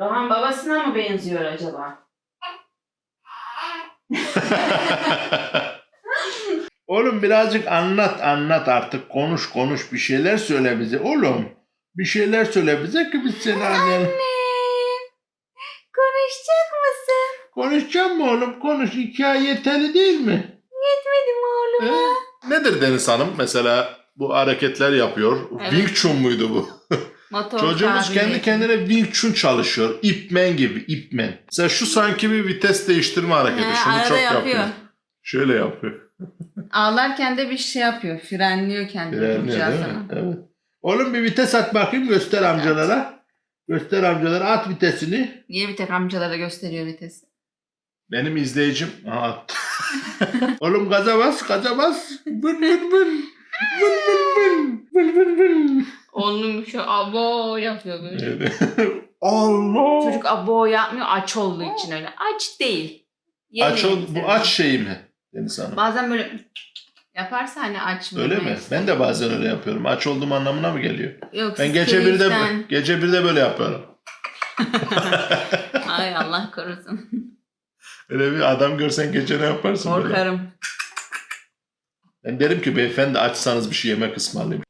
Rohan babasına mı benziyor acaba? Oğlum birazcık anlat anlat artık konuş konuş bir şeyler söyle bize oğlum. Bir şeyler söyle bize ki biz seni anlayalım. Konuşacak mısın? Konuşacağım mı oğlum? Konuş. Hikaye yeterli değil mi? Yetmedim oğlum. Nedir Deniz Hanım? Mesela bu hareketler yapıyor. Evet. Wing Chun muydu bu? Motor Çocuğumuz kendi kabiliyeti. kendine Wing Chun çalışıyor. Ipmen gibi, ipmen. Mesela şu sanki bir vites değiştirme hareketi. He, Şunu çok yapıyor. yapıyor. Şöyle yapıyor. Ağlarken de bir şey yapıyor. Frenliyor kendini. Frenliyor değil mi? Evet. Oğlum bir vites at bakayım göster amcalara. Göster amcalara at vitesini. Niye bir tek amcalara gösteriyor vitesi? Benim izleyicim attı. Oğlum gaza bas gaza bas. Vın vın vın. Vın vın vın. Vın vın vın. Oğlum şu abo yapıyor böyle. Allah. Çocuk abo yapmıyor aç olduğu için öyle. Aç değil. Yeni Aç ol, bu aç şey mi? Deniz Hanım. Bazen böyle yaparsa hani aç Öyle mi? Ben de bazen öyle yapıyorum. Aç olduğum anlamına mı geliyor? Yok, Ben siz gece birde keyiften. gece birde böyle yapıyorum. Ay Allah korusun. Öyle bir adam görsen gece ne yaparsın böyle? Korkarım. Ben derim ki beyefendi açsanız bir şey yemek ısmarlayayım.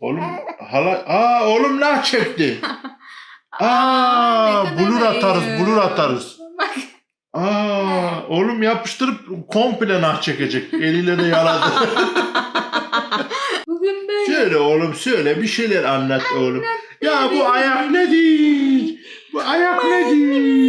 Oğlum hala aa oğlum nah çekti. Aa, ne kadar blur atarız, iyi. blur atarız. Bak Aa, oğlum yapıştırıp komple nah çekecek. Eliyle de yaladı. bugün böyle. söyle oğlum söyle bir şeyler anlat oğlum. Ya bu ayak nedir? Bu ayak nedir?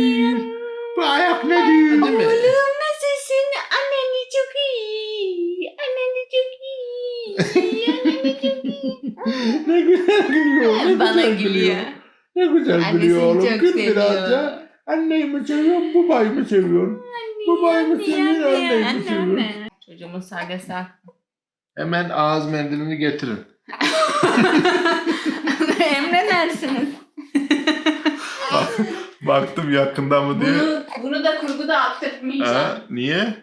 Bana güzel gülüyor. Ne güzel Annesini gülüyor oğlum. çok Gül biraz seviyor. da. Anneyi mi seviyorsun, babayı mı seviyorsun? Babayı mı seviyorsun, anneyi mi seviyorsun? Çocuğumun saygısı. Hemen ağız mendilini getirin. Emredersiniz. Baktım yakında mı diye. Bunu, bunu da kurguda attırtmayacağım. Ha, niye?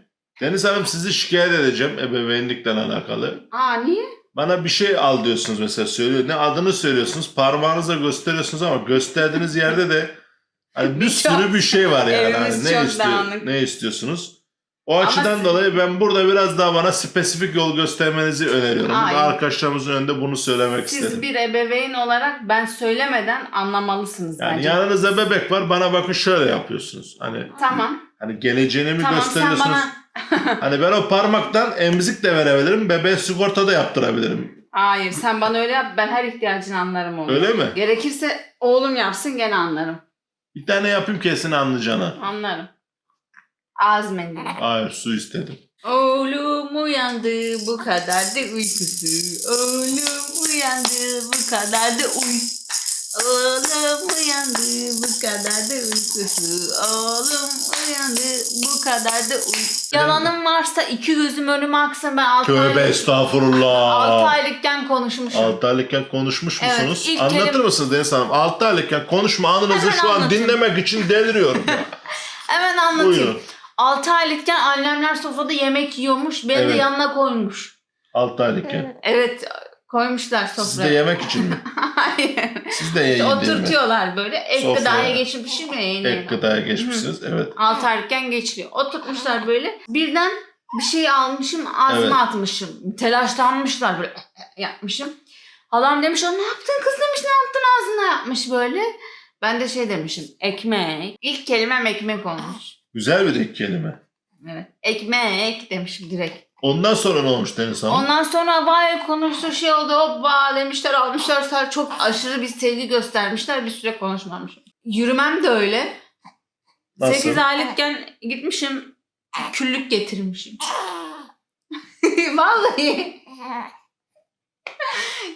Deniz Hanım sizi şikayet edeceğim ebeveynlikle alakalı. Aa niye? Bana bir şey al diyorsunuz mesela söylüyor. Ne adını söylüyorsunuz parmağınızla gösteriyorsunuz ama gösterdiğiniz yerde de hani bir sürü bir şey var yani. Evimiz Hani ne, çok istiyor, dağınık. ne istiyorsunuz? O açıdan siz- dolayı ben burada biraz daha bana spesifik yol göstermenizi öneriyorum. Burada arkadaşlarımızın önünde bunu söylemek Siz istedim. bir ebeveyn olarak ben söylemeden anlamalısınız Yani bence. yanınızda bebek var bana bakın şöyle yapıyorsunuz. Hani Tamam. hani geleceğini mi Tamam sen gösteriyorsunuz? bana... Hani ben o parmaktan emzik de verebilirim, bebeğe sigorta da yaptırabilirim. Hayır sen bana öyle yap ben her ihtiyacını anlarım oğlum. Öyle mi? Gerekirse oğlum yapsın gene anlarım. Bir tane yapayım kesin anlayacağına. Anlarım. Ağız mendili. Hayır su istedim. Oğlum uyandı bu kadar da uykusu. Oğlum uyandı bu kadar da uy. Oğlum uyandı bu kadar da uykusu. Oğlum uyandı bu kadar da uy. Yalanım varsa iki gözüm önüme aksın ben altı Tövbe aylık, estağfurullah. altı aylıkken konuşmuşum. 6 aylıkken konuşmuş Evet, musunuz? ilk Anlatır kelim- mısınız Deniz Hanım? 6 aylıkken konuşma anınızı Hemen şu an anlatayım. dinlemek için deliriyorum. Hemen anlatayım. Buyurun. 6 aylıkken annemler sofrada yemek yiyormuş. Beni de Evet. yanına koymuş. 6 aylıkken. Evet koymuşlar sofraya. Siz de yemek için mi? Hayır. Siz de yiyin İşte değil mi? oturtuyorlar böyle. Ek Sofraya. gıdaya geçmişim ya yeni. Ek gıdaya geçmişsiniz. Evet. 6 aylıkken geçiliyor. Oturtmuşlar böyle. Birden bir şey almışım ağzıma Evet. atmışım. Telaşlanmışlar böyle yapmışım. Halam demiş o ne yaptın kız demiş ne yaptın ağzına yapmış böyle. Ben de şey demişim ekmek. İlk kelimem ekmek olmuş. Güzel bir ek kelime. Evet. Ekmek demişim direkt. Ondan sonra ne olmuş Deniz Hanım? Ondan sonra vay konuştu şey oldu hoppa demişler almışlar sonra çok aşırı bir sevgi göstermişler bir süre konuşmamışım. Yürümem de öyle. Nasıl? 8 aylıkken gitmişim küllük getirmişim. Vallahi.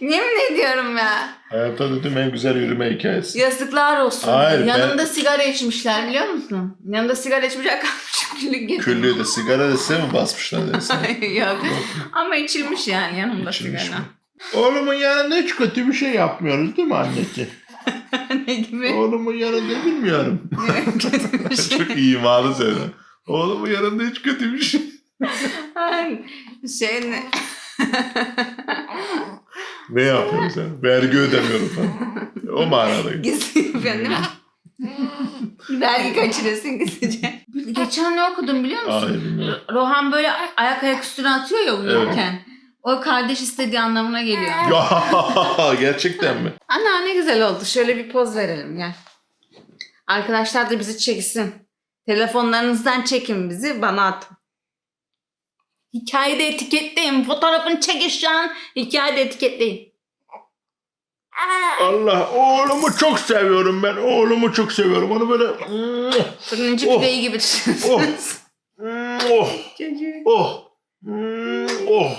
Yemin ediyorum ya. Hayatta dedim en güzel yürüme hikayesi. Yazıklar olsun. Hayır, ben- Yanımda sigara içmişler biliyor musun? Yanımda sigara içmişler kalmışım küllük getirmiş. Küllüğü de sigara da size mi basmışlar Hanım? Yok. Ama içilmiş yani yanımda İçilmiş sigara. mi? Oğlumun yanında hiç kötü bir şey yapmıyoruz değil mi annesi? ne gibi? Oğlumun yanında bilmiyorum. Kötü bir şey. Çok iyi imalı söyle. Oğlumun yanında hiç kötü bir şey. Ay, şey ne? Ne yapıyorum sen? Vergi ödemiyorum falan. O manada. Gizli yapıyorsun değil mi? Vergi kaçırıyorsun gizlice. Geçen ne okudum biliyor musun? Hayır bilmiyorum. Rohan böyle ayak ayak üstüne atıyor ya uyurken. O kardeş istediği anlamına geliyor. Ya gerçekten mi? Ana ne güzel oldu. Şöyle bir poz verelim gel. Arkadaşlar da bizi çeksin. Telefonlarınızdan çekin bizi bana atın. Hikayede etiketleyin. Fotoğrafını çekin şu an. Hikayede etiketleyin. Allah oğlumu çok seviyorum ben. Oğlumu çok seviyorum. Onu böyle Fırıncı Oh. pideyi gibi tutuyorsunuz. oh Çocuğum. oh oh.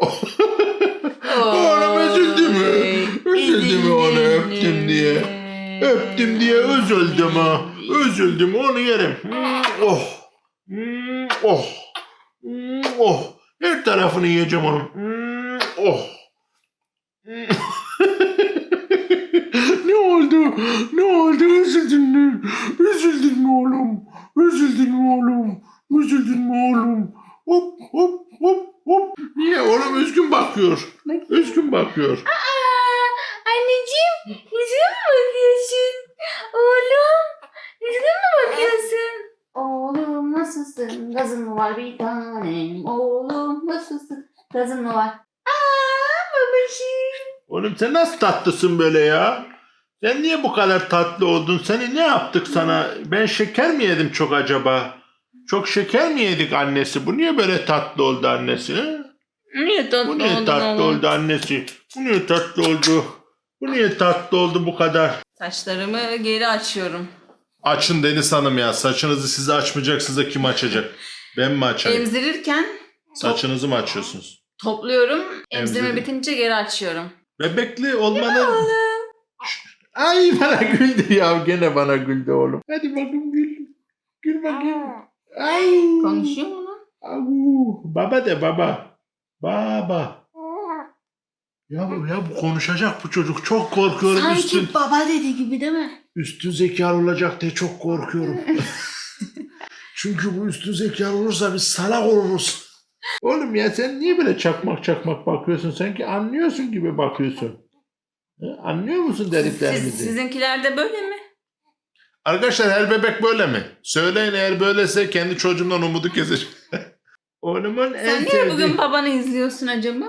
Oğlum üzüldü mü? Üzüldü mü onu öptüm diye? Öptüm diye üzüldüm ha. Üzüldüm onu yerim. Oh. Oh. Oh. Her tarafını yiyeceğim onun. Oh. ne oldu? Ne oldu? Üzüldün mü? Üzüldün mü oğlum? Üzüldün mü oğlum? Üzüldün mü oğlum? Hop hop hop hop. Niye oğlum üzgün bakıyor? Üzgün bakıyor. Anneciğim yüzüme mi bakıyorsun? Oğlum yüzüme mi bakıyorsun? Oğlum nasılsın? Gazın mı var bir tanem? Gazın mı var? Aa babacığım. Oğlum sen nasıl tatlısın böyle ya? Sen niye bu kadar tatlı oldun? Seni ne yaptık sana? Ben şeker mi yedim çok acaba? Çok şeker mi yedik annesi? Bu niye böyle tatlı oldu annesi? he? Niye tatlı Bu niye oldun tatlı oğlum? oldu annesi? Bu niye tatlı oldu? Bu niye tatlı oldu bu kadar? Saçlarımı geri açıyorum. Açın Deniz Hanım ya. Saçınızı siz açmayacaksınız da kim açacak? Ben mi açayım? Emzirirken Saçınızı mı açıyorsunuz? Topluyorum. Emzirme Emzirin. bitince geri açıyorum. Bebekli olmanın... Ay bana güldü ya. Gene bana güldü oğlum. Hadi bakayım gül. Gül bakayım. Ay. Konuşuyor mu lan? Au. Baba de baba. Baba. Ya bu, ya bu konuşacak bu çocuk. Çok korkuyorum. Üstün, Sanki baba dedi gibi değil mi? üstün zekalı olacak diye çok korkuyorum. Çünkü bu üstün zekalı olursa biz salak oluruz. Oğlum ya sen niye böyle çakmak çakmak bakıyorsun? Sanki anlıyorsun gibi bakıyorsun. Anlıyor musun Siz, dediklerimizi? sizinkiler de böyle mi? Arkadaşlar her bebek böyle mi? Söyleyin eğer böylese kendi çocuğumdan umudu keseceğim. Oğlumun en Sen niye sevdiği... bugün babanı izliyorsun acaba?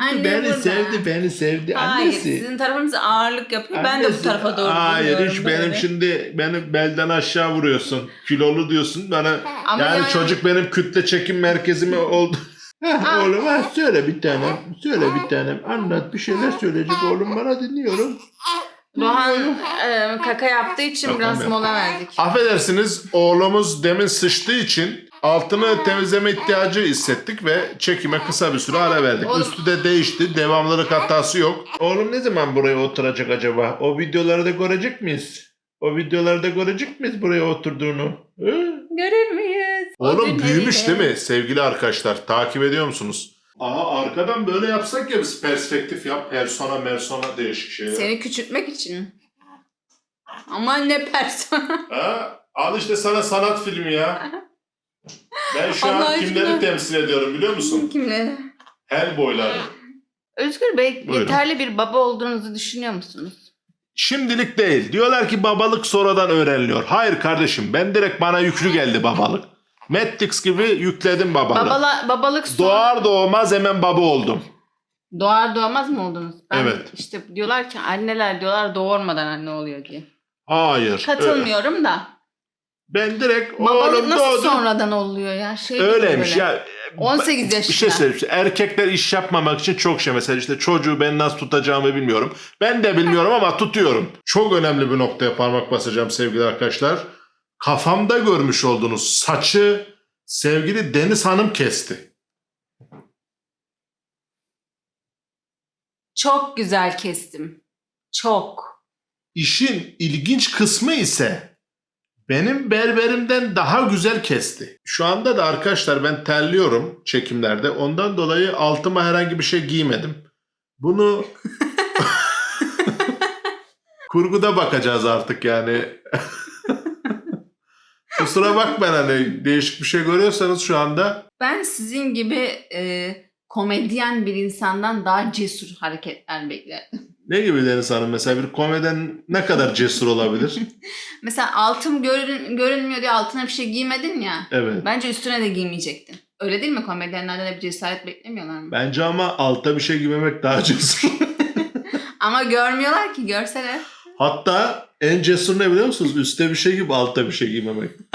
Anne beni burada. sevdi, beni sevdi. Hayır, Annesi. sizin tarafınız ağırlık yapıyor. Ben de bu Annesi- tarafa doğru Hayır, hiç böyle. benim şimdi beni belden aşağı vuruyorsun. Kilolu diyorsun bana. Ama yani yani- çocuk benim kütle çekim merkezime oldu. Oğlum ha, söyle bir tanem. Söyle bir tanem. Anlat bir şeyler söyleyecek oğlum bana dinliyorum. Rohan e, kaka yaptığı için Kaka biraz mola verdik. Affedersiniz oğlumuz demin sıçtığı için altını temizleme ihtiyacı hissettik ve çekime kısa bir süre ara verdik. Oğlum- Üstü de değişti. Devamlılık hatası yok. Oğlum ne zaman buraya oturacak acaba? O videoları da görecek miyiz? O videoları da görecek miyiz buraya oturduğunu? Hı? Görür müyüz? Oğlum büyümüş değil mi sevgili arkadaşlar? Takip ediyor musunuz? Aa arkadan böyle yapsak ya biz perspektif yap. Persona mersona değişik şeyler. Seni küçültmek için. Aman ne persona. Ha? Al işte sana sanat filmi ya. Ben şu Allah an kimleri aşkına. temsil ediyorum biliyor musun? Kimle? Hellboy'ları. Özgür Bey Buyurun. yeterli bir baba olduğunuzu düşünüyor musunuz? Şimdilik değil. Diyorlar ki babalık sonradan öğreniliyor. Hayır kardeşim ben direkt bana yüklü geldi babalık. Matrix gibi yükledim babalığı. Babala, babalık son... Doğar doğmaz hemen baba oldum. Doğar doğmaz mı oldunuz? Ben Evet. işte diyorlar ki anneler diyorlar doğurmadan anne oluyor diye. Hayır. Katılmıyorum da. Ben direkt Babalık oğlum nasıl doğdu. sonradan oluyor ya? Şey gibi Öyleymiş böyle. ya. 18 yaşında. Bir şey söyleyeyim. Erkekler iş yapmamak için çok şey. Mesela işte çocuğu ben nasıl tutacağımı bilmiyorum. Ben de bilmiyorum ama tutuyorum. Çok önemli bir noktaya parmak basacağım sevgili arkadaşlar. Kafamda görmüş olduğunuz saçı sevgili Deniz Hanım kesti. Çok güzel kestim. Çok. İşin ilginç kısmı ise benim berberimden daha güzel kesti. Şu anda da arkadaşlar ben terliyorum çekimlerde. Ondan dolayı altıma herhangi bir şey giymedim. Bunu kurguda bakacağız artık yani. Kusura bakmayın hani değişik bir şey görüyorsanız şu anda. Ben sizin gibi e, komedyen bir insandan daha cesur hareketler beklerdim. Ne gibi Deniz Hanım? Mesela bir komeden ne kadar cesur olabilir? Mesela altım görün, görünmüyor diye altına bir şey giymedin ya. Evet. Bence üstüne de giymeyecektin. Öyle değil mi? Komedyenlerden hep cesaret beklemiyorlar mı? Bence ama altta bir şey giymemek daha cesur. Ama görmüyorlar ki görseler. Hatta en cesur ne biliyor musunuz? Üstte bir şey gibi altta bir şey giymemek.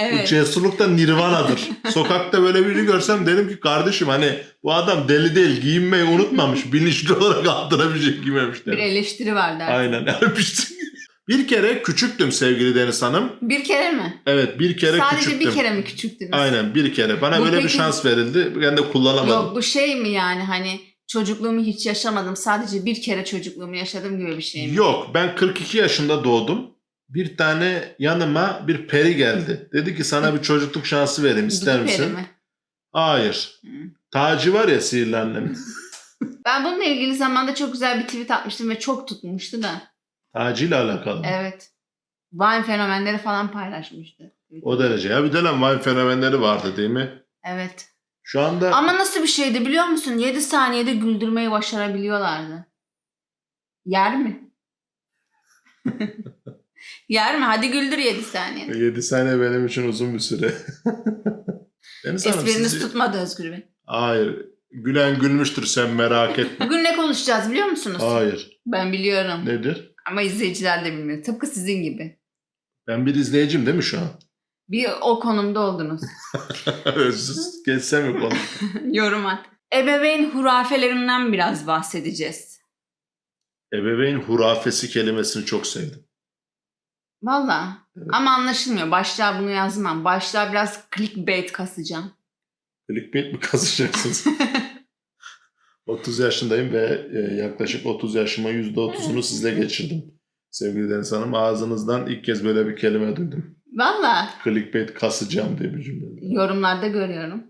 Bu Evet. cesurluk da nirvanadır. Sokakta böyle birini görsem dedim ki kardeşim hani bu adam deli değil giyinmeyi unutmamış. Bilinçli olarak altına bir şey giymemiş Bir derim. eleştiri var der. Aynen. bir kere küçüktüm sevgili Deniz Hanım. Bir kere mi? Evet bir kere Sadece küçüktüm. bir kere mi küçüktünüz? Aynen bir kere. Bana Bu böyle bir peki- şans verildi. Ben de kullanamadım. Yok bu şey mi yani hani çocukluğumu hiç yaşamadım. Sadece bir kere çocukluğumu yaşadım gibi bir şey mi? Yok ben 42 yaşında doğdum. Bir tane yanıma bir peri geldi. Dedi ki sana bir çocukluk şansı vereyim ister Dudu peri misin? mi? Hayır. Hı. Tacı var ya sihirli annemin. Ben bununla ilgili zamanda çok güzel bir tweet atmıştım ve çok tutmuştu da. Tacıyla alakalı. Evet. Vine fenomenleri falan paylaşmıştı. O derece. Ya bir dönem Vine fenomenleri vardı değil mi? Evet. Şu anda Ama nasıl bir şeydi biliyor musun? 7 saniyede güldürmeyi başarabiliyorlardı. Yer mi? Yer mi? Hadi güldür 7 saniyede. 7 saniye benim için uzun bir süre. Deniz Hanım Espriniz sizi... tutmadı Özgür Bey. Hayır. Gülen gülmüştür sen merak etme. Bugün ne konuşacağız biliyor musunuz? Hayır. Ben biliyorum. Nedir? Ama izleyiciler de bilmiyor. Tıpkı sizin gibi. Ben bir izleyicim değil mi şu an? Bir o konumda oldunuz. Özsüz. Geçsem mi konu? Yorum at. Ebeveyn hurafelerinden biraz bahsedeceğiz. Ebeveyn hurafesi kelimesini çok sevdim. Valla. Evet. Ama anlaşılmıyor. Başlığa bunu yazmam. Başlığa biraz clickbait kasacağım. Clickbait mi kazıyacaksınız? 30 yaşındayım ve e, yaklaşık 30 yaşıma %30'unu sizle geçirdim. Sevgili Deniz Hanım ağzınızdan ilk kez böyle bir kelime duydum. Valla. Clickbait kasacağım diye bir cümle. Yorumlarda görüyorum.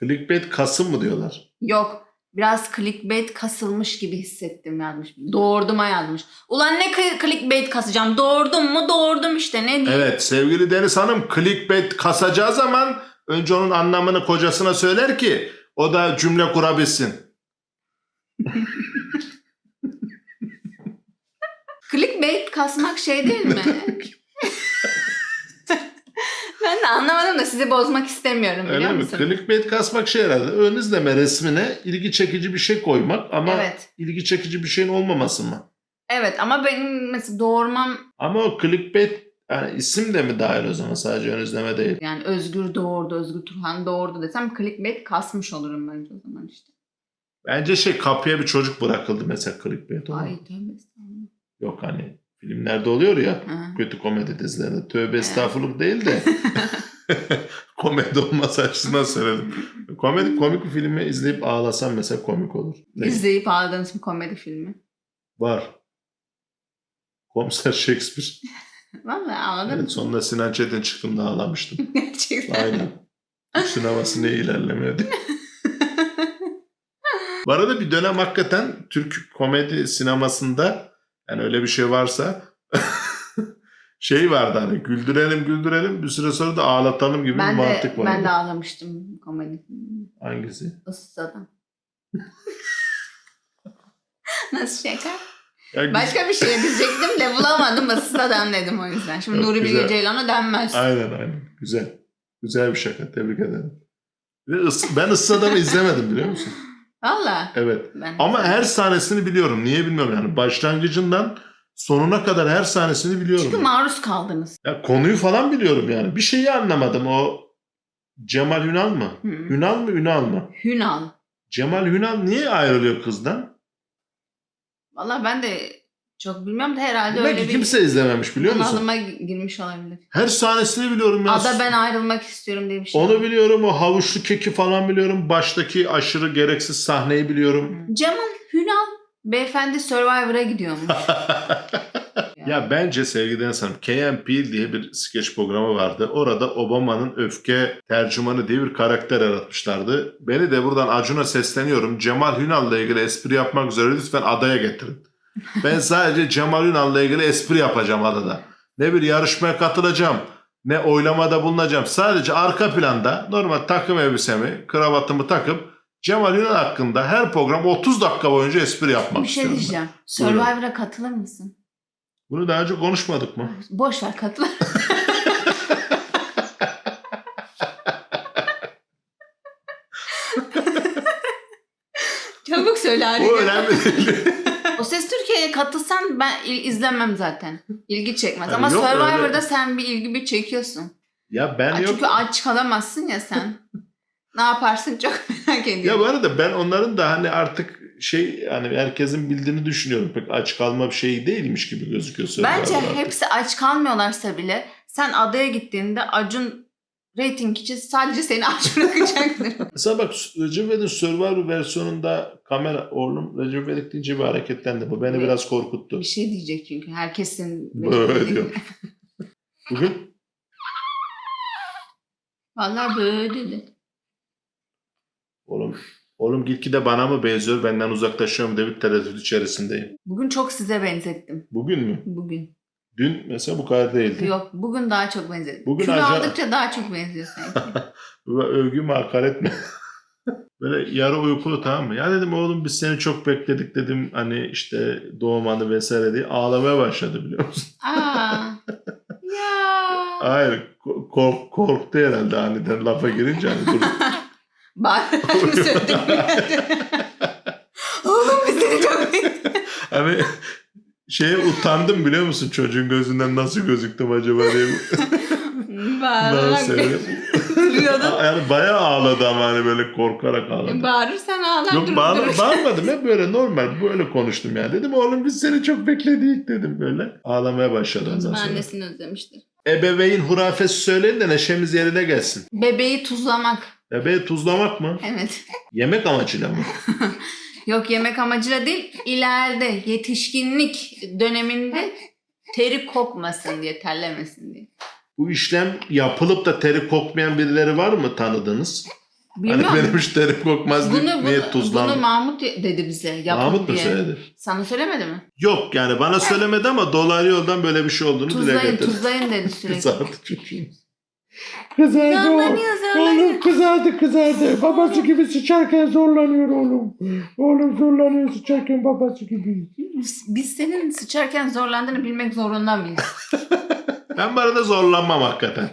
Clickbait kasım mı diyorlar? Yok. Biraz clickbait kasılmış gibi hissettim yazmış. Doğurdum'a yazmış. Ulan ne cl- clickbait kasacağım? Doğurdum mu? Doğurdum işte. Ne diyeyim? Evet sevgili Deniz Hanım clickbait kasacağı zaman önce onun anlamını kocasına söyler ki o da cümle kurabilsin. Clickbait kasmak şey değil mi? anlamadım da sizi bozmak istemiyorum biliyor Öyle mi? musun? Clickbait kasmak şey herhalde. Ön izleme resmine ilgi çekici bir şey koymak ama Evet. ilgi çekici bir şeyin olmaması mı? Evet ama benim mesela doğurmam Ama o clickbait yani isim de mi dahil o zaman sadece ön izleme değil. yani Özgür doğurdu, Özgür Turhan doğurdu desem clickbait kasmış olurum bence o zaman işte. Bence şey kapıya bir çocuk bırakıldı mesela clickbait olarak. Ay tövbe estağfurullah. Yok hani filmlerde oluyor ya Ha. kötü komedi dizilerinde. Tövbe estağfurullah değil de komedi olması açısından söyledim. Komedi komik bir filmi izleyip ağlasam mesela komik olur. Ne? İzleyip ağladığınız bir komedi filmi. Var. Komiser Shakespeare. Vallahi ağladın Evet, sonunda Sinan Çetin çıktığımda ağlamıştım. Gerçekten. Aynen. Sineması niye ilerlemiyor diye. Bu arada bir dönem hakikaten Türk komedi sinemasında yani öyle bir şey varsa şey vardı hani güldürelim güldürelim bir süre sonra da ağlatalım gibi Ben bir mantık vardı. ben de ağlamıştım komedi. Hangisi? Issız adam. Nasıl şaka? Ya güz- Başka bir şey diyecektim de bulamadım. Issız adam dedim o yüzden. Şimdi Yok, Nuri. Bilge Ceylan'a denmez. Aynen aynen. Güzel. Güzel bir şaka. Tebrik ederim. Ve ıs- ben ıssız izlemedim biliyor musun? Valla. Evet. Ben Ama her sahnesini biliyorum. Niye bilmiyorum yani. Başlangıcından sonuna kadar her sahnesini biliyorum. Çünkü maruz kaldınız. Ya konuyu falan biliyorum yani. Bir şeyi anlamadım. O Cemal Hünal mı? Hı. Hünal mı Ünal mı? Hünal. Cemal Hünal niye ayrılıyor kızdan? Valla ben de çok bilmiyorum da herhalde Belki öyle bir kimse izlememiş biliyor musun? bunalıma girmiş olabilir. Her sahnesini biliyorum ya. Ada ben ayrılmak istiyorum diye bir şey. Onu biliyorum. O havuçlu keki falan biliyorum. Baştaki aşırı gereksiz sahneyi biliyorum. Cemal Hünal beyefendi Survivor'a gidiyormuş. Ya bence sevgili Deniz Hanım, KMP diye bir skeç programı vardı. Orada Obama'nın öfke tercümanı diye bir karakter yaratmışlardı. Beni de buradan Acun'a sesleniyorum. Cemal Hünal'la ilgili espri yapmak üzere lütfen adaya getirin. Ben sadece Cemal Hünal'la ilgili espri yapacağım adada. Ne bir yarışmaya katılacağım, ne oylamada bulunacağım. Sadece arka planda normal takım elbisemi, kravatımı takıp Cemal Yunan hakkında her program 30 dakika boyunca espri yapmak Bir şey istiyorum. diyeceğim. Survivor'a katılır mısın? Bunu daha önce konuşmadık mı? Boş ver katıl. Çabuk söyle Ali. Bu önemli değil. Ses Türkiye'ye katılsan ben il- izlemem zaten. İlgi çekmez. Yani Ama yok Survivor'da öyle. sen bir ilgi bir çekiyorsun. ya ben Ay, yok. Çünkü aç kalamazsın ya sen. ne yaparsın çok merak Ya ediyorum. bu arada ben onların da hani artık şey hani herkesin bildiğini düşünüyorum. Pek aç kalma bir şey değilmiş gibi gözüküyor. Bence Survivor artık. hepsi aç kalmıyorlarsa bile sen adaya gittiğinde Acun rating için sadece seni aç bırakacaktır. Mesela bak Recep İvedik'in Survivor versiyonunda kamera oğlum Recep İvedik deyince bir hareketlendi. Bu beni Evet. biraz korkuttu. bir şey diyecek çünkü herkesin Böyle diyor. Bugün Vallahi böyle dedi. oğlum oğlum gitgide bana mı benziyor benden uzaklaşıyorum diye bir tereddüt içerisindeyim. Bugün çok size benzettim. Bugün mü? Bugün. Dün mesela bu kadar değildi. Yok bugün daha çok benzettim. Bugün Kilo acayip- aldıkça daha çok benziyor sanki. Ve övgü mü hakaret mi? Böyle yarı uykulu tamam mı? Ya dedim oğlum biz seni çok bekledik dedim hani işte doğum anı vesaire diye ağlamaya başladı biliyor musun? Aa. Ya. Hayır ko- kork- korktu herhalde aniden lafa girince hani dur. Bağırarak mı söyledin? Oğlum biz seni çok bekliyoruz. hani şeye utandım biliyor musun çocuğun gözünden nasıl gözüktüm acaba diye. Bağırarak duruyordun. yani bayağı ağladı ama hani böyle korkarak ağladı. Bağırırsan ağlar Yok bağır, bağırmadım hep böyle normal böyle konuştum yani. Dedim oğlum biz seni çok bekledik dedim böyle. Ağlamaya başladı ondan sonra. annesini özlemiştir. Ebeveyn hurafesi söyleyin de neşemiz yerine gelsin. Bebeği tuzlamak. Bebeği tuzlamak mı? Evet. Yemek amacıyla mı? Yok yemek amacıyla değil. ileride yetişkinlik döneminde teri kokmasın diye, terlemesin diye. Bu işlem yapılıp da teri kokmayan birileri var mı tanıdığınız? Bilmiyorum. Hani benim hiç terim kokmaz bunu, bunu, niye tuzlan? bunu Mahmut dedi bize. Yapın Mahmut mu diye. söyledi? Sana söylemedi mi? Yok yani bana söylemedi ama dolaylı yoldan böyle bir şey olduğunu dile Tuzlayın, getirdi. tuzlayın dedi sürekli. Kızardı çocuğum. Kızardı Zorlanıyor, zorlanıyor. Oğlum kızardı kızardı. Babası gibi sıçarken zorlanıyor oğlum. Oğlum zorlanıyor sıçarken babası gibi. Biz, biz senin sıçarken zorlandığını bilmek zorunda mıyız? Ben bu arada zorlanmam hakikaten.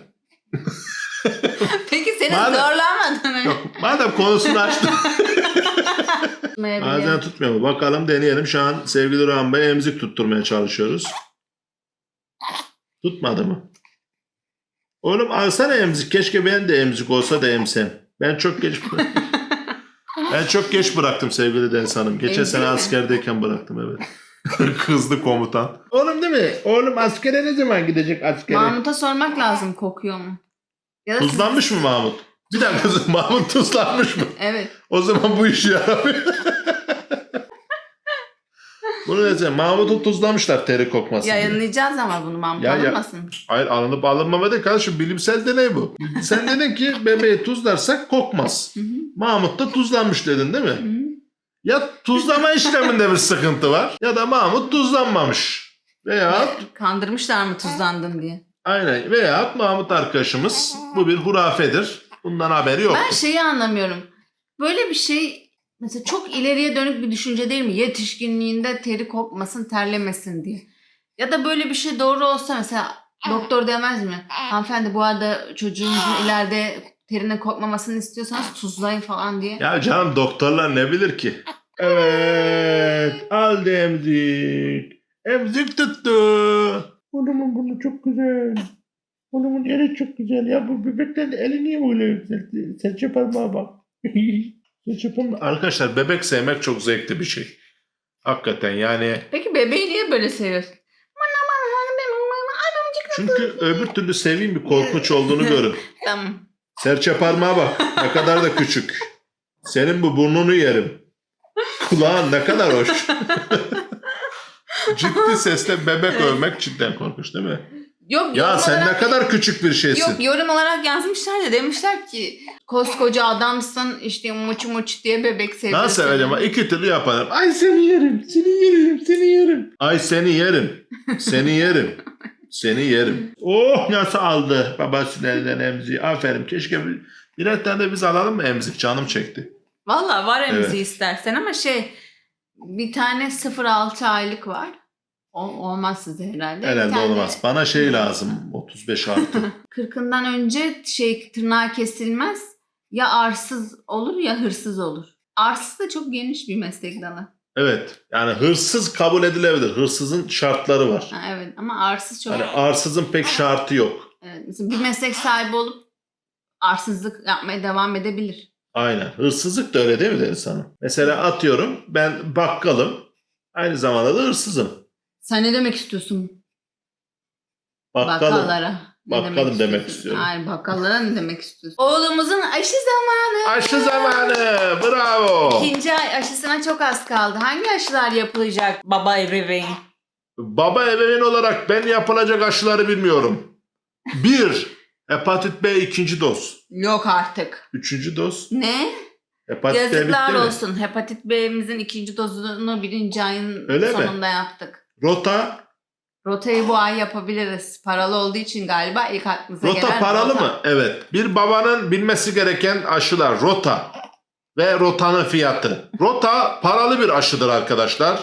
Peki senin Madem- zorlanmadın mı? Yok madem konusunu açtım. Tutmayabiliyor. Bazen tutmuyor mu? Bakalım deneyelim. Şu an sevgili Rahman Bey emzik tutturmaya çalışıyoruz. Tutmadı mı? Oğlum alsana emzik. Keşke ben de emzik olsa da emsem. Ben çok geç Ben çok geç bıraktım sevgili Deniz Hanım. Geçen Emzik sene mi? askerdeyken bıraktım evet. Kızdı komutan. Oğlum değil mi? Oğlum askere ne zaman gidecek askere? Mahmut'a sormak lazım kokuyor mu? Ya da siz- Tuzlanmış mı Mahmut? Bir dakika Mahmut tuzlanmış mı? Evet. O zaman bu işi yaramıyor. Bunu ne diyeceğim? Mahmut'u tuzlamışlar teri kokmasın diye. Yayınlayacağız ama bunu Mahmut Ya, ya. alınmasın. Hayır alınıp alınmama değil kardeşim bilimsel deney bu. Sen dedin ki bebeği tuzlarsak kokmaz. Mahmut da tuzlanmış dedin değil mi? Ya tuzlama işleminde bir sıkıntı var ya da Mahmut tuzlanmamış. Veya Kandırmışlar mı tuzlandın diye. aynen veya Mahmut arkadaşımız bu bir hurafedir. Bundan haberi yok. Ben şeyi anlamıyorum. Böyle bir şey mesela çok ileriye dönük bir düşünce değil mi? Yetişkinliğinde teri kokmasın, terlemesin diye. Ya da böyle bir şey doğru olsa mesela doktor demez mi? Hanımefendi bu arada çocuğunuzun ileride terine kokmamasını istiyorsanız tuzlayın falan diye. Ya canım doktorlar ne bilir ki? Evet. Aldı emzik. Emzik tuttu. Oğlumun bunu çok güzel. Oğlumun eli çok güzel. Ya bu bebeklerin eli niye böyle yükseltti? Serçe parmağa bak. Parmağı. Arkadaşlar bebek sevmek çok zevkli bir şey. Hakikaten yani. Peki bebeği niye böyle seviyorsun? Çünkü öbür türlü seveyim bir korkunç olduğunu görün. Tamam. Serçe parmağa bak. Ne kadar da küçük. Senin bu burnunu yerim. Kulağın ne kadar hoş. Ciddi sesle bebek övmek cidden korkunç değil mi? Yok Ya sen olarak- ne kadar küçük bir şeysin. Yok yorum olarak yazmışlar ya demişler ki koskoca adamsın işte muç muç diye bebek seviyorsun. Nasıl seveceğim? İki türlü yaparım. Ay seni yerim, seni yerim, seni yerim. Ay seni yerim, seni yerim, seni yerim. Oh nasıl aldı babasının elinden emziği. Aferin keşke bir, birer tane de biz alalım mı emzik? Canım çekti. Valla var emzi Evet. istersen ama şey bir tane 0-6 aylık var. O, olmaz size herhalde. Herhalde tane olmaz. Bana şey lazım 35 artı. 40'ından önce şey tırnağı kesilmez. Ya arsız olur ya hırsız olur. Arsız da çok geniş bir meslek dalı. evet. Yani hırsız kabul edilebilir. Hırsızın şartları var. Ha, evet ama arsız çok... Hani arsızın pek şartı yok. Evet, mesela bir meslek sahibi olup arsızlık yapmaya devam edebilir. Aynen. Hırsızlık da öyle değil mi Deniz Hanım? Mesela atıyorum ben bakkalım. Aynı zamanda da hırsızım. Sen ne demek istiyorsun Bakkalım. bakkallara? Ne Bakkalım demek istiyorum. Hayır bakkallara ne demek istiyorsun? Oğlumuzun aşı zamanı. Aşı zamanı. Bravo. İkinci ay aşısına çok az kaldı. Hangi aşılar yapılacak baba ebeveyn? Baba ebeveyn olarak ben yapılacak aşıları bilmiyorum. Bir, hepatit B ikinci doz. Yok artık. Üçüncü doz. Ne? Hepatit B Yazıklar mi? olsun. Hepatit B'mizin ikinci dozunu birinci ayın Öyle mi? sonunda yaptık. Rota, Rotayı bu ay yapabiliriz. Paralı olduğu için galiba ilk aklımıza rota gelen paralı rota. mı? Evet. Bir babanın bilmesi gereken aşılar rota ve rotanın fiyatı. Rota paralı bir aşıdır arkadaşlar.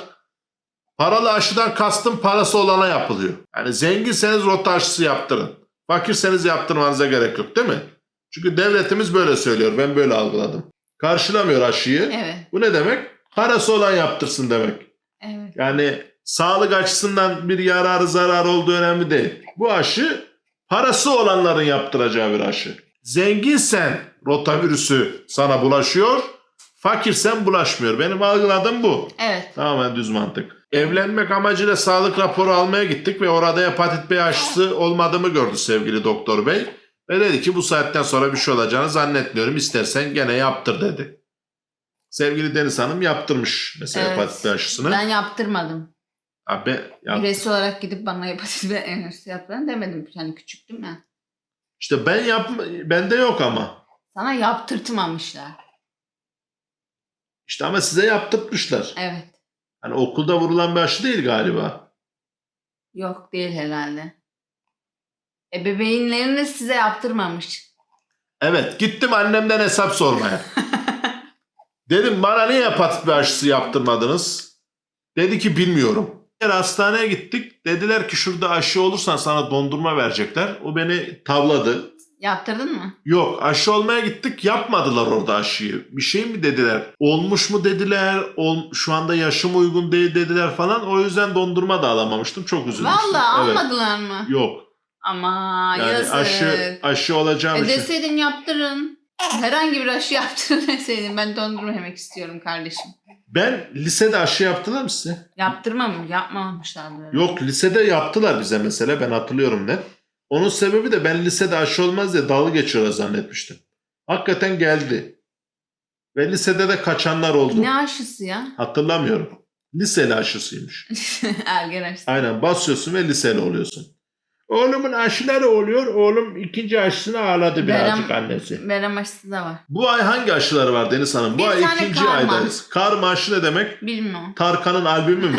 Paralı aşıdan kastım parası olana yapılıyor. Yani zenginseniz rota aşısı yaptırın. Fakirseniz yaptırmanıza gerek yok değil mi? Çünkü devletimiz böyle söylüyor. Ben böyle algıladım. Karşılamıyor aşıyı. Evet. Bu ne demek? Parası olan yaptırsın demek. Evet. Yani sağlık açısından bir yararı zararı olduğu önemli değil. Bu aşı parası olanların yaptıracağı bir aşı. Zenginsen rotavirüsü sana bulaşıyor, fakirsen bulaşmıyor. Benim algıladığım bu. Evet. Tamamen düz mantık. Evlenmek amacıyla sağlık raporu almaya gittik ve orada hepatit B aşısı olmadığımı gördü sevgili doktor bey. Ve dedi ki bu saatten sonra bir şey olacağını zannetmiyorum. İstersen gene yaptır dedi. Sevgili Deniz Hanım yaptırmış mesela Evet. hepatit B aşısını. Ben yaptırmadım. Abi ya Bireysi olarak gidip bana hepatit B aşısı yaptırın demedim. Yani küçüktüm ya. işte ben yap bende yok ama. Sana yaptırtmamışlar. İşte ama size yaptırtmışlar. Evet. Hani okulda vurulan bir aşı değil galiba. Yok değil herhalde. Ebeveynleriniz size yaptırmamış. Evet gittim annemden hesap sormaya. Dedim bana niye hepatit B aşısı yaptırmadınız? Dedi ki bilmiyorum. Hastaneye gittik. Dediler ki şurada aşı olursan sana dondurma verecekler. O beni tavladı. Yaptırdın mı? Yok aşı olmaya gittik yapmadılar orada aşıyı. Bir şey mi dediler? Olmuş mu dediler? Ol, şu anda yaşım uygun değil dediler falan. O yüzden dondurma da alamamıştım. Çok üzülmüştüm. Vallahi Evet. almadılar mı? Yok. Ama Yani yazık. aşı aşı olacağım E için. deseydin yaptırın. Herhangi bir aşı yaptırın deseydin. Ben dondurma yemek istiyorum kardeşim. Ben lisede aşı yaptılar mı size? Yaptırmam, yapmamışlar böyle. Yok lisede yaptılar bize mesela ben hatırlıyorum net. Onun sebebi de ben lisede aşı olmaz diye dalga geçiyorlar zannetmiştim. Hakikaten geldi. Ve lisede de kaçanlar oldu. Ne aşısı ya? Hatırlamıyorum. Liseli aşısıymış. Ergen aşısı. Aynen basıyorsun ve liseli oluyorsun. Oğlumun aşıları oluyor. Oğlum ikinci aşısını ağladı birazcık Verem- annesi. Verem aşısı da var. Bu ay hangi aşıları var Deniz Hanım? Bu Bir ay tane ikinci karma. aydayız. Karma aşı ne demek? Bilmiyorum. Tarkan'ın albümü mü?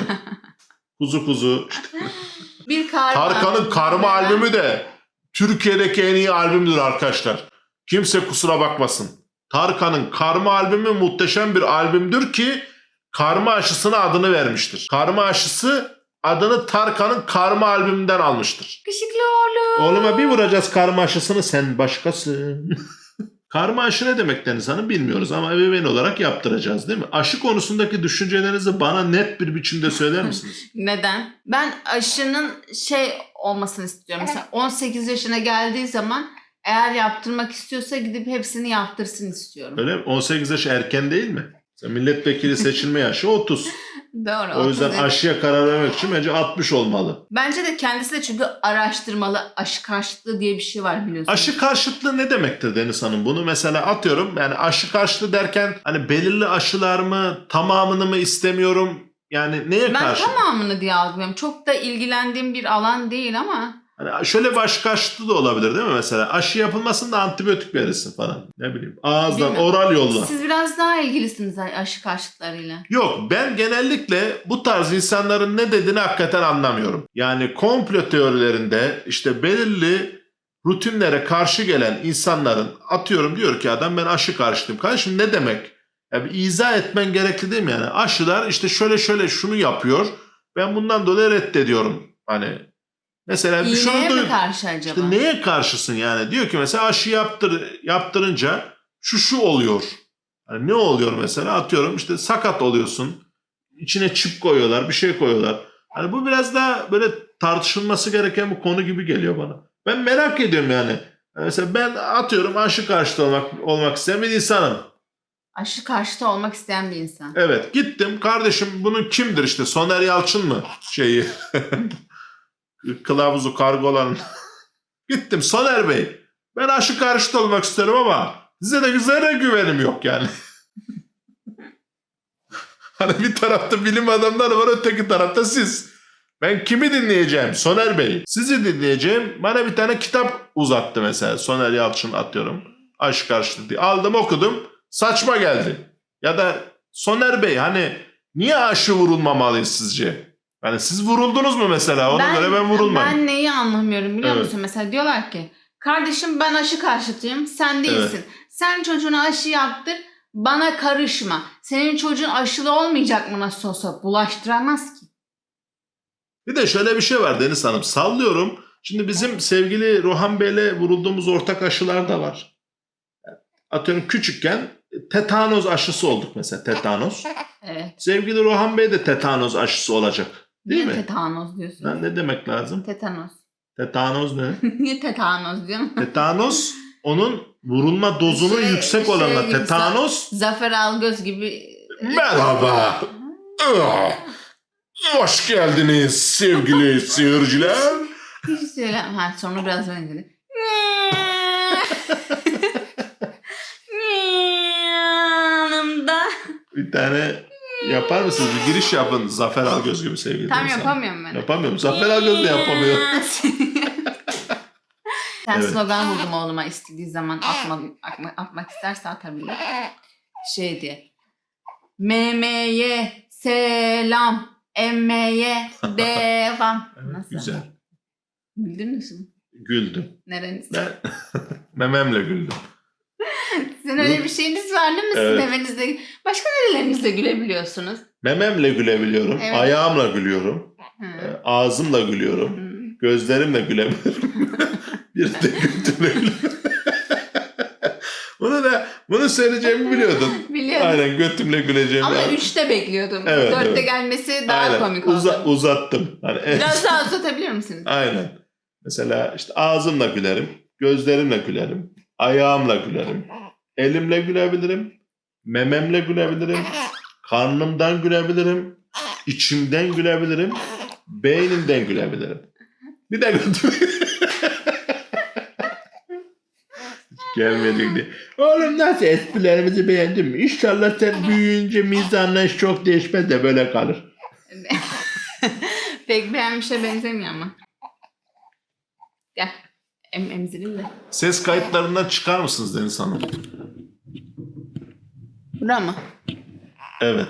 kuzu kuzu. Bir karma. Tarkan'ın Karma albümü de Türkiye'deki en iyi albümdür arkadaşlar. Kimse kusura bakmasın. Tarkan'ın Karma albümü muhteşem bir albümdür ki karma aşısına adını vermiştir. Karma aşısı adını Tarkan'ın Karma albümünden almıştır. Kışıklı oğlum. Oğluma bir vuracağız karma aşısını sen başkasın. karma aşı ne demek Deniz Hanım bilmiyoruz ama ebeveyn olarak yaptıracağız değil mi? Aşı konusundaki düşüncelerinizi bana net bir biçimde söyler misiniz? Neden? Ben aşının şey olmasını istiyorum. Mesela 18 yaşına geldiği zaman eğer yaptırmak istiyorsa gidip hepsini yaptırsın istiyorum. Öyle mi? 18 yaş erken değil mi? Mesela milletvekili seçilme yaşı 30. Doğru. O yüzden 30 aşıya karar vermek için bence 60 olmalı. Bence de kendisi de çünkü araştırmalı aşı karşıtlığı diye bir şey var biliyorsun. Aşı karşıtlığı ne demektir Deniz Hanım? Bunu mesela atıyorum yani aşı karşıtlığı derken hani belirli aşılar mı tamamını mı istemiyorum yani neye ben karşı? tamamını diye algılıyorum. Çok da ilgilendiğim bir alan değil ama Hani şöyle bir aşı karşıtlığı da olabilir değil mi mesela? Aşı yapılmasında antibiyotik verirsin falan. Ne bileyim ağızdan Bilmiyorum. oral yolla. siz biraz daha ilgilisiniz aşı karşıtlarıyla. Yok ben genellikle bu tarz insanların ne dediğini hakikaten anlamıyorum. Yani komplo teorilerinde işte belirli rutinlere karşı gelen insanların atıyorum diyor ki adam ben aşı karşıtıyım. Kardeşim ne demek? Ya bir izah etmen gerekli değil mi yani? Aşılar işte şöyle şöyle şunu yapıyor. Ben bundan dolayı reddediyorum. Hani mesela şunu İğneye duy- mi karşı acaba? işte neye karşısın yani? Diyor ki mesela aşı yaptır yaptırınca şu şu oluyor. Hani ne oluyor mesela? Atıyorum işte sakat oluyorsun. İçine çip koyuyorlar, bir şey koyuyorlar. Hani bu biraz daha böyle tartışılması gereken bir konu gibi geliyor bana. Ben merak ediyorum yani. Yani Mesela ben atıyorum aşı karşıtı olmak olmak isteyen bir insanım. Aşı karşıtı olmak isteyen bir insan. Evet gittim kardeşim bunun kimdir işte Soner Yalçın mı şeyi kılavuzu kargolan gittim Soner Bey ben aşı karşıtı olmak isterim ama size de zerre güvenim yok yani. hani bir tarafta bilim adamları var öteki tarafta siz. Ben kimi dinleyeceğim? Soner Bey. Sizi dinleyeceğim. Bana bir tane kitap uzattı mesela. Soner Yalçın atıyorum. Aşı karşıtı diye. Aldım okudum. Saçma geldi. Ya da Soner Bey hani niye aşı vurulmamalıyız sizce? Hani siz vuruldunuz mu mesela? Ona göre ben vurulmadım. Ben neyi anlamıyorum biliyor Evet. musun? Mesela diyorlar ki kardeşim ben aşı karşıtıyım sen değilsin. Sen çocuğuna aşı yaptır bana karışma. Senin çocuğun aşılı olmayacak mı nasıl olsa bulaştıramaz ki. Bir de şöyle bir şey var Deniz Hanım. Sallıyorum. Şimdi bizim sevgili Rohan Bey'le vurulduğumuz ortak aşılar da var. Atıyorum küçükken tetanoz aşısı olduk mesela tetanoz. Evet. Sevgili Rohan Bey de tetanoz aşısı olacak. Değil Niye mi? tetanoz diyorsun? Ha, ne demek lazım? Tetanos. Tetanoz ne? Niye tetanoz diyorsun? Tetanoz onun vurulma dozunun Şey- yüksek şey olanına. gibi Tetanoz Zafer Algöz gibi. Merhaba. Ah, Hoş geldiniz sevgili seyirciler. Hiç söyle. Ha sonu biraz benzedi. Yanımda. Bir tane yapar mısınız? Bir giriş yapın Zafer Algöz gibi sevgili Tam insan. yapamıyorum ben. Yapamıyorum. Zafer Algöz de yapamıyor. Sen Evet. slogan buldum oğluma istediği zaman atma, atma- atmak isterse atabilir. Şey diye. Memeye selam. Emmeye devam. Evet, Nasıl? güzel. Bildin mi şunu? Güldüm. Nereniz? Ben mememle güldüm. Sizin öyle bir şeyiniz var değil mi? Sizin Evet. evinizde. Başka nerelerinizde gülebiliyorsunuz? Mememle gülebiliyorum. Evet. Ayağımla gülüyorum. Hı. e, Ağzımla gülüyorum. Hı. Gözlerimle gülebilirim. bir de götümle gülebilirim. bunu da bunu söyleyeceğimi biliyordun. Biliyorum. Aynen götümle güleceğimi. Ama üçte bekliyordum. Evet, Dörtte evet. gelmesi daha Aynen. komik oldu. Uza- uzattım. Hani en- Biraz daha uzatabilir misiniz? Aynen. Mesela işte ağzımla gülerim, gözlerimle gülerim, ayağımla gülerim, elimle gülebilirim, mememle gülebilirim, karnımdan gülebilirim, içimden gülebilirim, beynimden gülebilirim. Bir de. Gelmedik diye. Oğlum nasıl esprilerimizi beğendin mi? İnşallah sen büyüyünce mizanla çok değişmez de böyle kalır. Pek beğenmişe benzemiyor ama. Gel. Em emzirin de. Ses kayıtlarından çıkar mısınız Deniz Hanım? Bura mı? Evet.